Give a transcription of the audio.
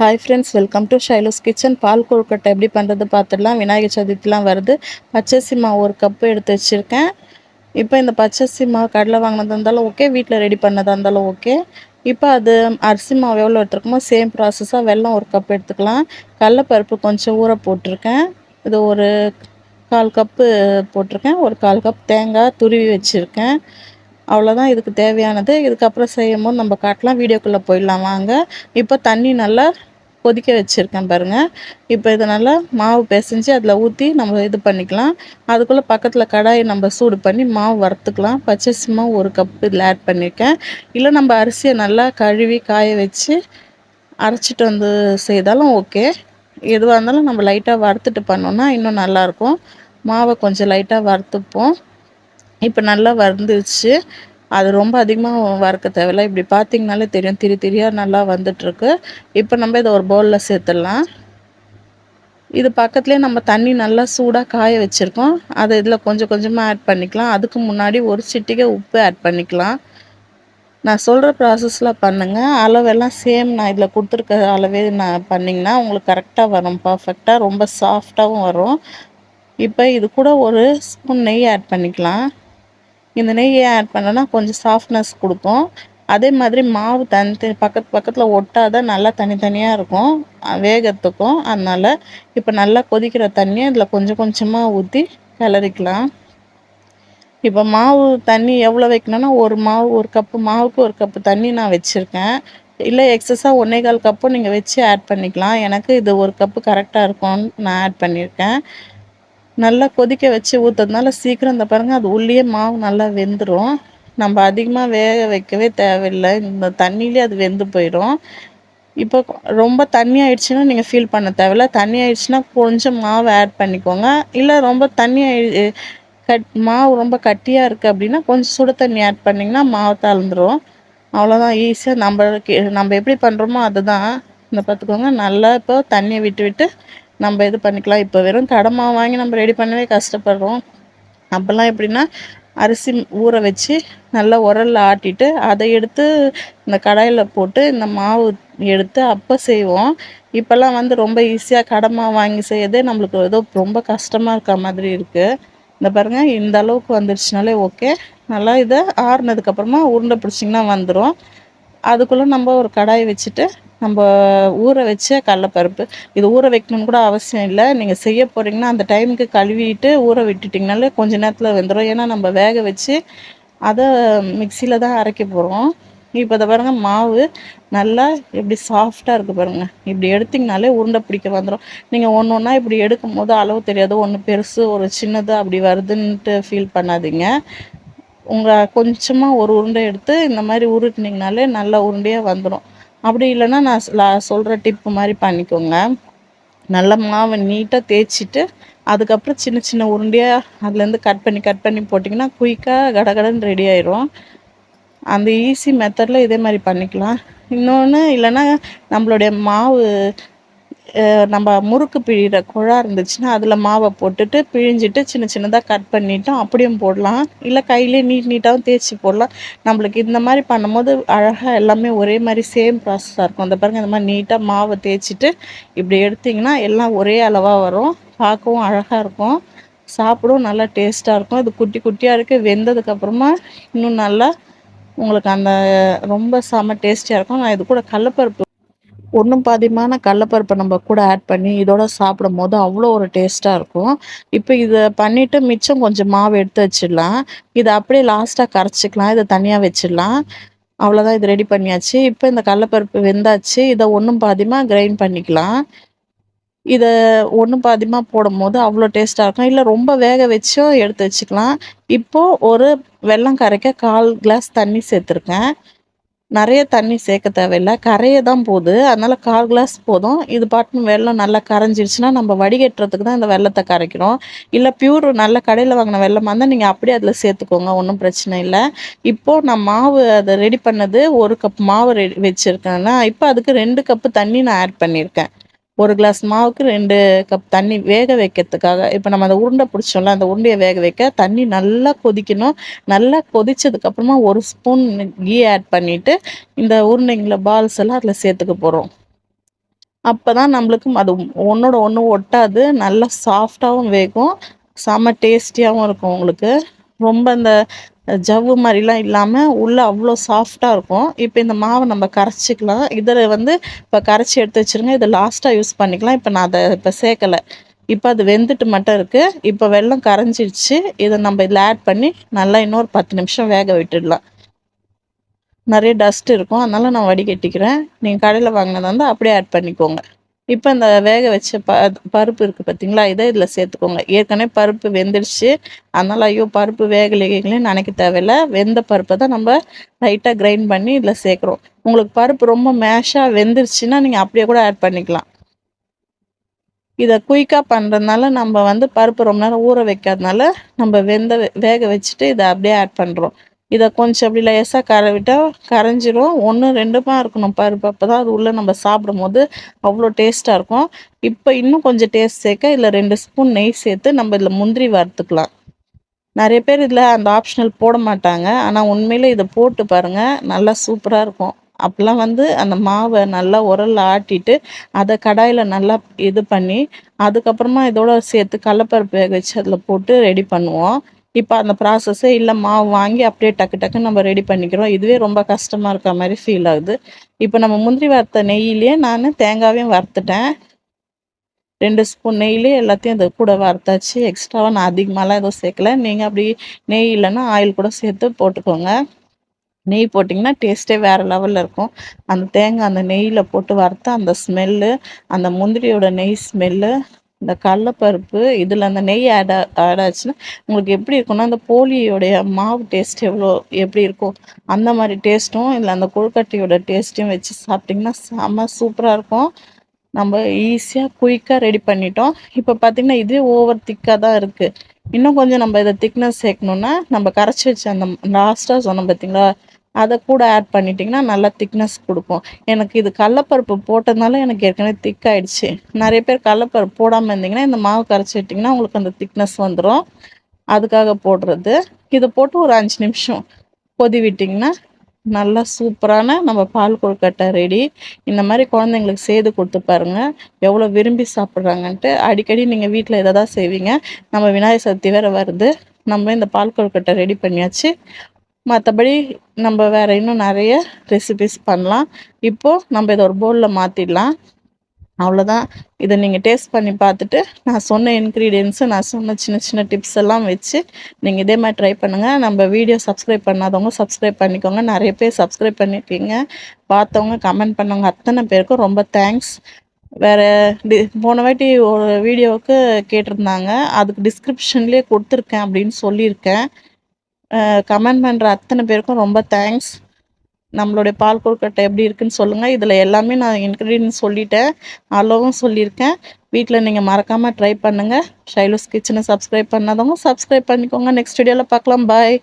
Hi friends welcome to Shylo's kitchen பால் கொழுக்கட்டை எப்படி பண்ணுறது பார்த்துடலாம். விநாயகர் சதுர்த்திலாம் வருது. பச்சரிசி மாவு ஒரு கப்பு எடுத்து வச்சுருக்கேன். இப்போ இந்த பச்சரிசி மாவு கடலை வாங்கினதாக இருந்தாலும் ஓகே வீட்டில் ரெடி பண்ணதாக இருந்தாலும் ஓகே இப்போ அது அரிசி மாவு எவ்வளோ எடுத்துருக்கோமோ சேம் ப்ராசஸாக வெள்ளம் ஒரு கப் எடுத்துக்கலாம். கடலப்பருப்பு கொஞ்சம் ஊற போட்டிருக்கேன். இது ஒரு கால் கப்பு போட்டிருக்கேன். ஒரு கால் கப் தேங்காய் துருவி வச்சுருக்கேன். அவ்வளோதான் இதுக்கு தேவையானது. இதுக்கப்புறம் செய்யும் போது நம்ம காட்டலாம். வீடியோக்குள்ளே போயிடலாம். வாங்க. இப்போ தண்ணி நல்லா கொதிக்க வச்சுருக்கேன் பாருங்கள் இப்போ இதை நல்லா மாவு பிசைஞ்சு அதில் ஊற்றி நம்ம இது பண்ணிக்கலாம். அதுக்குள்ளே பக்கத்தில் கடாயை நம்ம சூடு பண்ணி மாவு வறுத்துக்கலாம். பச்சரிசி ஒரு கப் இதில் ஆட் பண்ணியிருக்கேன் இல்லை நம்ம அரிசியை நல்லா கழுவி காய வச்சு அரைச்சிட்டு வந்து செய்தாலும் ஓகே எதுவாக இருந்தாலும் நம்ம லைட்டாக வறுத்துட்டு பண்ணோன்னா இன்னும் நல்லாயிருக்கும் மாவை கொஞ்சம் லைட்டாக வறுத்துப்போம். இப்போ நல்லா வந்துருச்சு அது ரொம்ப அதிகமாக வறுக்க தேவையில்ல. இப்படி பார்த்திங்கனாலே தெரியும். திரி திரியாக நல்லா வந்துட்டுருக்கு. இப்போ நம்ம இதை ஒரு பவுலில் சேர்த்துடலாம். இது பக்கத்துலேயே நம்ம தண்ணி நல்லா சூடாக காய வச்சுருக்கோம். அதை இதில் கொஞ்சம் கொஞ்சமாக ஆட் பண்ணிக்கலாம். அதுக்கு முன்னாடி ஒரு சிட்டிகை உப்பு ஆட் பண்ணிக்கலாம். நான் சொல்கிற ப்ராசஸில் பண்ணுங்கள் அளவெல்லாம் சேம் நான் இதில் கொடுத்துருக்க அளவே நான் பண்ணிங்கன்னா உங்களுக்கு கரெக்டாக வரும். பர்ஃபெக்டாக ரொம்ப சாஃப்டாகவும் வரும். இப்போ இது கூட ஒரு ஸ்பூன் நெய் ஆட் பண்ணிக்கலாம். இந்த நெய்யை ஆட் பண்ணோன்னா கொஞ்சம் சாஃப்ட்னஸ் கொடுக்கும். அதே மாதிரி மாவு தனி பக்கத்து பக்கத்தில் ஒட்டாத நல்லா தனித்தனியாக இருக்கும். வேகத்துக்கும். அதனால் இப்போ நல்லா கொதிக்கிற தண்ணியை இதில் கொஞ்சம் கொஞ்சமாக ஊற்றி கிளறிக்கலாம் இப்போ மாவு தண்ணி எவ்வளோ வைக்கணும்னா ஒரு மாவு ஒரு கப்பு மாவுக்கு ஒரு கப்பு தண்ணி நான் வச்சுருக்கேன். இல்லை எக்ஸஸாக ஒன்றே கால் கப்பும் நீங்கள் வச்சு ஆட் பண்ணிக்கலாம். எனக்கு இது ஒரு கப்பு கரெக்டாக இருக்கும்னு நான் ஆட் பண்ணியிருக்கேன். நல்லா கொதிக்க வச்சு ஊற்றுறதுனால சீக்கிரம் இந்த பாருங்கள் அது உள்ளே மாவு நல்லா வெந்துடும் நம்ம அதிகமாக வேக வைக்கவே தேவையில்லை. இந்த தண்ணியிலே அது வெந்து போயிடும். இப்போ ரொம்ப தண்ணி ஆயிடுச்சுன்னா நீங்கள் ஃபீல் பண்ண தேவையில்ல. தண்ணி ஆயிடுச்சுன்னா கொஞ்சம் மாவு ஆட் பண்ணிக்கோங்க. இல்லை ரொம்ப தண்ணி கட் மாவு ரொம்ப கட்டியாக இருக்குது அப்படின்னா கொஞ்சம் சுடு தண்ணி ஆட் பண்ணிங்கன்னா மாவு தளர்ந்துடும் அவ்வளோதான் ஈஸியாக நம்ம நம்ம எப்படி பண்ணுறோமோ அதுதான். இந்த பார்த்துக்கோங்க நல்லா இப்போ தண்ணியை விட்டு விட்டு நம்ம இது பண்ணிக்கலாம். இப்போ வெறும் தடமாக வாங்கி நம்ம ரெடி பண்ணவே கஷ்டப்படுறோம். அப்போல்லாம் எப்படின்னா அரிசி ஊற வச்சு நல்லா உரலில் ஆட்டிட்டு அதை எடுத்து இந்த கடாயில் போட்டு இந்த மாவு எடுத்து அப்போ செய்வோம். இப்போல்லாம் வந்து ரொம்ப ஈஸியாக கடமாக வாங்கி செய்யறதே நம்மளுக்கு ஏதோ ரொம்ப கஷ்டமாக இருக்க மாதிரி இருக்குது இந்த பாருங்கள் இந்த அளவுக்கு வந்துருச்சுனாலே ஓகே நல்லா இதை ஆறுனதுக்கப்புறமா உருண்டை பிடிச்சிங்கன்னா வந்துடும் அதுக்குள்ளே நம்ம ஒரு கடாயை வச்சுட்டு நம்ம ஊற வச்ச கடலப்பருப்பு. இது ஊற வைக்கணும்னு கூட அவசியம் இல்லை. நீங்கள் செய்ய போகிறீங்கன்னா அந்த டைமுக்கு கழுவிட்டு ஊற விட்டுட்டிங்கனாலே கொஞ்ச நேரத்தில் வெந்துடும் ஏன்னா நம்ம வேக வச்சு அதை மிக்சியில் தான் அரைக்க போகிறோம் இப்போ இதை பாருங்கள் மாவு நல்லா இப்படி சாஃப்டாக இருக்குது பாருங்கள் இப்படி எடுத்திங்கனாலே உருண்டை பிடிக்க வந்துடும் நீங்கள் ஒன்று ஒன்றா இப்படி எடுக்கும் போது அளவு தெரியாது. ஒன்று பெருசு ஒரு சின்னது அப்படி வருதுன்ட்டு ஃபீல் பண்ணாதீங்க. உங்கள் கொஞ்சமாக ஒரு உருண்டை எடுத்து இந்த மாதிரி உருட்டினீங்கனாலே நல்லா உருண்டையாக வந்துடும் அப்படி இல்லைன்னா நான் நான் சொல்கிற டிப்பு மாதிரி பண்ணிக்கோங்க. நல்ல மாவை நீட்டாக தேய்ச்சிட்டு அதுக்கப்புறம் சின்ன சின்ன உருண்டையாக அதுலேருந்து கட் பண்ணி கட் பண்ணி போட்டிங்கன்னா குயிக்காக கடகடன்னு ரெடி ஆயிரும். அந்த ஈஸி மெத்தடில் இதே மாதிரி பண்ணிக்கலாம். இன்னொன்று இல்லைன்னா நம்மளுடைய மாவு நம்ம முறுக்கு பிழிகிற குழா இருந்துச்சுன்னா அதில் மாவை போட்டுட்டு பிழிஞ்சிட்டு சின்ன சின்னதாக கட் பண்ணிட்டோம் அப்படியும் போடலாம். இல்லை கையிலே நீட் நீட்டாகவும் தேய்ச்சி போடலாம். நம்மளுக்கு இந்த மாதிரி பண்ணும்போது அழகாக எல்லாமே ஒரே மாதிரி சேம் ப்ராசஸாக இருக்கும். அந்த பாருங்கள் இந்த மாதிரி நீட்டாக மாவை தேய்ச்சிட்டு இப்படி எடுத்திங்கன்னா எல்லாம் ஒரே அளவாக வரும். பார்க்கவும் அழகாக இருக்கும். சாப்பிடவும் நல்லா டேஸ்ட்டாக இருக்கும். இது குட்டி குட்டியாக இருக்குது வெந்ததுக்கப்புறமா இன்னும் நல்லா உங்களுக்கு அந்த ரொம்ப செம டேஸ்டியாக இருக்கும். நான் இது கூட கடலப்பருப்பு ஒன்றும் பாதியமான கடலப்பருப்பை நம்ம கூட ஆட் பண்ணி இதோட சாப்பிடும் போது அவ்வளோ ஒரு டேஸ்ட்டாக இருக்கும். இப்போ இதை பண்ணிவிட்டு மிச்சம் கொஞ்சம் மாவு எடுத்து வச்சிடலாம். இதை அப்படியே லாஸ்ட்டாக கரைச்சிக்கலாம். இதை தனியாக வச்சிடலாம். அவ்வளோதான் இது ரெடி பண்ணியாச்சு. இப்போ இந்த கடலப்பருப்பு வெந்தாச்சு. இதை ஒன்றும் பாதியமாக கிரைண்ட் பண்ணிக்கலாம். இதை ஒன்றும் பாதியமாக போடும் போது அவ்வளோ டேஸ்ட்டாக இருக்கும். இல்லை ரொம்ப வேக வச்சும் எடுத்து வச்சுக்கலாம். இப்போது ஒரு வெல்லம் கரைக்க கால் கிளாஸ் தண்ணி சேர்த்துருக்கேன். நிறைய தண்ணி சேர்க்க தேவையில்லை. கரைய தான் போகுது. அதனால் கால் கிளாஸ் போதும். இது பாட்டுன்னு வெள்ளம் நல்லா கரைஞ்சிருச்சுன்னா நம்ம வடிகட்டுறதுக்கு தான் இந்த வெள்ளத்தை கரைக்கிறோம். இல்லை பியூர் நல்ல கடையில் வாங்கின வெள்ளமாக இருந்தால் நீங்கள் அப்படியே அதில் சேர்த்துக்கோங்க. ஒன்றும் பிரச்சனை இல்லை. இப்போது நான் மாவு அதை ரெடி பண்ணது ஒரு கப் மாவு ரெடி வச்சுருக்கேன்னா இப்போ அதுக்கு ரெண்டு கப்பு தண்ணி நான் ஆட் பண்ணியிருக்கேன். ஒரு கிளாஸ் மாவுக்கு ரெண்டு கப் தண்ணி வேக வைக்கிறதுக்காக இப்போ நம்ம அந்த உருண்டை பிடிச்சோம்ல அந்த உருண்டையை வேக வைக்க தண்ணி நல்லா கொதிக்கணும். நல்லா கொதிச்சதுக்கப்புறமா ஒரு ஸ்பூன் கீ ஆட் பண்ணிவிட்டு இந்த உருண்டைங்களை பால்ஸ் எல்லாம் அதில் சேர்த்துக்க போகிறோம் அப்போ தான் நம்மளுக்கு அது ஒன்றோட ஒன்று ஒட்டாது நல்லா சாஃப்டாகவும் வேகும் செம்ம டேஸ்டியாகவும் இருக்கும் உங்களுக்கு. ரொம்ப இந்த ஜவ்வு மாதிரிலாம் இல்லாமல் உள்ளே அவ்வளோ சாஃப்டாக இருக்கும். இப்போ இந்த மாவை நம்ம கரைச்சிக்கலாம். இதில் வந்து இப்போ கரைச்சி எடுத்து வச்சுருங்க. இதை லாஸ்ட்டாக யூஸ் பண்ணிக்கலாம். இப்போ நான் அதை இப்போ சேர்க்கலை. இப்போ அது வெந்துட்டு மட்டும் இருக்குது இப்போ வெள்ளம் கரைஞ்சிடுச்சு இதை நம்ம இதில் ஆட் பண்ணி நல்லா இன்னொரு பத்து நிமிஷம் வேக விட்டுடலாம். நிறைய டஸ்ட் இருக்கும். அதனால் நான் வடிகட்டிக்கிறேன். நீங்கள் கடையில் வாங்கினது வந்து அப்படியே ஆட் பண்ணிக்கோங்க. இப்போ இந்த வேக வச்ச ப பருப்பு இருக்குது பார்த்தீங்களா இதை இதில் சேர்த்துக்கோங்க. ஏற்கனவே பருப்பு வெந்துடுச்சு. அதனால் ஐயோ பருப்பு வேகலைகளையும் நினைக்க தேவையில்ல. வெந்த பருப்பை தான் நம்ம லைட்டாக கிரைண்ட் பண்ணி இதில் சேர்க்குறோம். உங்களுக்கு பருப்பு ரொம்ப மேஷாக வெந்துருச்சுன்னா நீங்கள் அப்படியே கூட ஆட் பண்ணிக்கலாம். இதை குயிக்காக பண்ணுறதுனால நம்ம வந்து பருப்பு ரொம்ப நேரம் ஊற வைக்காதனால நம்ம வெந்த வேக வச்சுட்டு இதை அப்படியே ஆட் பண்ணுறோம் இதை கொஞ்சம் அப்படி லேசாக கரை விட்டால் கரைஞ்சிரும். ஒன்று ரெண்டுமா இருக்கணும் பருப்பு அப்போ தான் அது உள்ளே நம்ம சாப்பிடும் போது அவ்வளோ டேஸ்ட்டாக இருக்கும். இப்போ இன்னும் கொஞ்சம் டேஸ்ட் சேர்க்க இதில் ரெண்டு ஸ்பூன் நெய் சேர்த்து நம்ம இதில் முந்திரி வறுத்துக்கலாம். நிறைய பேர் இதில் அந்த ஆப்ஷனல் போட மாட்டாங்க. ஆனால் உண்மையில் இதை போட்டு பாருங்கள் நல்லா சூப்பராக இருக்கும். அப்போல்லாம் வந்து அந்த மாவை நல்லா உரலில் ஆட்டிட்டு அதை கடாயில் நல்லா இது பண்ணி அதுக்கப்புறமா இதோட சேர்த்து கடலப்பருப்பு வேக வச்சு அதில் போட்டு ரெடி பண்ணுவோம். இப்போ அந்த ப்ராசஸ்ஸே இல்லை மாவு வாங்கி அப்படியே டக்கு டக்குன்னு நம்ம ரெடி பண்ணிக்கிறோம். இதுவே ரொம்ப கஷ்டமாக இருக்க மாதிரி ஃபீல் ஆகுது. இப்போ நம்ம முந்திரி வறுத்த நெய்யிலேயே நான் தேங்காவையும் வறுத்துட்டேன். ரெண்டு ஸ்பூன் நெய்லேயே எல்லாத்தையும் அது கூட வறுத்தாச்சு. எக்ஸ்ட்ராவாக நான் அதிகமாகலாம் எதுவும் சேர்க்கல. நீங்கள் அப்படி நெய் இல்லைன்னா ஆயில் கூட சேர்த்து போட்டுக்கோங்க. நெய் போட்டிங்கன்னா டேஸ்ட்டே வேறு லெவலில் இருக்கும். அந்த தேங்காய் அந்த நெய்யில் போட்டு வறுத்த அந்த ஸ்மெல்லு அந்த முந்திரியோட நெய் ஸ்மெல்லு இந்த கடலப்பருப்பு இதில் அந்த நெய் ஆட் ஆட் ஆச்சுன்னா உங்களுக்கு எப்படி இருக்கும்னா அந்த போலியோடைய மாவு டேஸ்ட் எவ்வளோ எப்படி இருக்கும் அந்த மாதிரி டேஸ்ட்டும் இல்லை அந்த கொழுக்கட்டையோட டேஸ்ட்டையும் வச்சு சாப்பிட்டிங்கன்னா செம்ம சூப்பராக இருக்கும். நம்ம ஈஸியாக குயிக்காக ரெடி பண்ணிட்டோம். இப்போ பார்த்திங்கன்னா இதுவே ஓவர் திக்காக தான் இருக்குது இன்னும் கொஞ்சம் நம்ம இதை திக்னஸ் சேர்க்கணுன்னா நம்ம கரைச்சி வச்ச அந்த லாஸ்ட்டாக சொன்னோம் பார்த்திங்களா அதை கூட ஆட் பண்ணிட்டிங்கன்னா நல்லா திக்னஸ் கொடுக்கும். எனக்கு இது கடலப்பருப்பு போட்டதுனால எனக்கு ஏற்கனவே திக் ஆகிடுச்சு நிறைய பேர் கடலப்பருப்பு போடாமல் இருந்தீங்கன்னா இந்த மாவு கரைச்சி விட்டிங்கன்னா உங்களுக்கு அந்த திக்னஸ் வந்துடும் அதுக்காக போடுறது. இதை போட்டு ஒரு அஞ்சு நிமிஷம் கொதி விட்டிங்கன்னா நல்லா சூப்பரான நம்ம பால் கொழுக்கட்டை ரெடி இந்த மாதிரி குழந்தைங்களுக்கு செய்து கொடுத்து பாருங்கள் எவ்வளோ விரும்பி சாப்பிட்றாங்கன்ட்டு அடிக்கடி நீங்கள் வீட்டில் இதை தான் செய்வீங்க. நம்ம விநாயகர் சதுர்த்தி வேறு வருது. நம்ம இந்த பால் கொழுக்கட்டை ரெடி பண்ணியாச்சு. மற்றபடி நம்ம வேறு இன்னும் நிறைய ரெசிபிஸ் பண்ணலாம். இப்போது நம்ம இதை ஒரு பவுலில் மாற்றிடலாம் அவ்வளோதான் இதை நீங்கள் டேஸ்ட் பண்ணி பார்த்துட்டு நான் சொன்ன இன்க்ரீடியன்ஸு நான் சொன்ன சின்ன சின்ன டிப்ஸ் எல்லாம் வச்சு நீங்கள் இதே மாதிரி ட்ரை பண்ணுங்கள் நம்ம வீடியோ சப்ஸ்கிரைப் பண்ணாதவங்க சப்ஸ்கிரைப் பண்ணிக்கோங்க. நிறைய பேர் சப்ஸ்கிரைப் பண்ணியிருக்கீங்க பார்த்தவங்க கமெண்ட் பண்ணவங்க அத்தனை பேருக்கும் ரொம்ப தேங்க்ஸ் வேறு டி போன வாட்டி ஒரு வீடியோவுக்கு கேட்டிருந்தாங்க. அதுக்கு டிஸ்கிரிப்ஷன்லேயே கொடுத்துருக்கேன் அப்படின்னு சொல்லியிருக்கேன். கமெண்ட் பண்ணுற அத்தனை பேருக்கும் ரொம்ப தேங்க்ஸ் நம்மளுடைய பால் கொழுக்கட்டை எப்படி இருக்குன்னு சொல்லுங்கள் இதில் எல்லாமே நான் இன்க்ரீடியன்ட் சொல்லிட்டேன். அளவும் சொல்லியிருக்கேன். வீட்டில் நீங்கள் மறக்காமல் ட்ரை பண்ணுங்கள் ஷைலூஸ் கிச்சனை சப்ஸ்கிரைப் பண்ணாதவங்க சப்ஸ்கிரைப் பண்ணிக்கோங்க. நெக்ஸ்ட் வீடியோவில் பார்க்கலாம். பாய்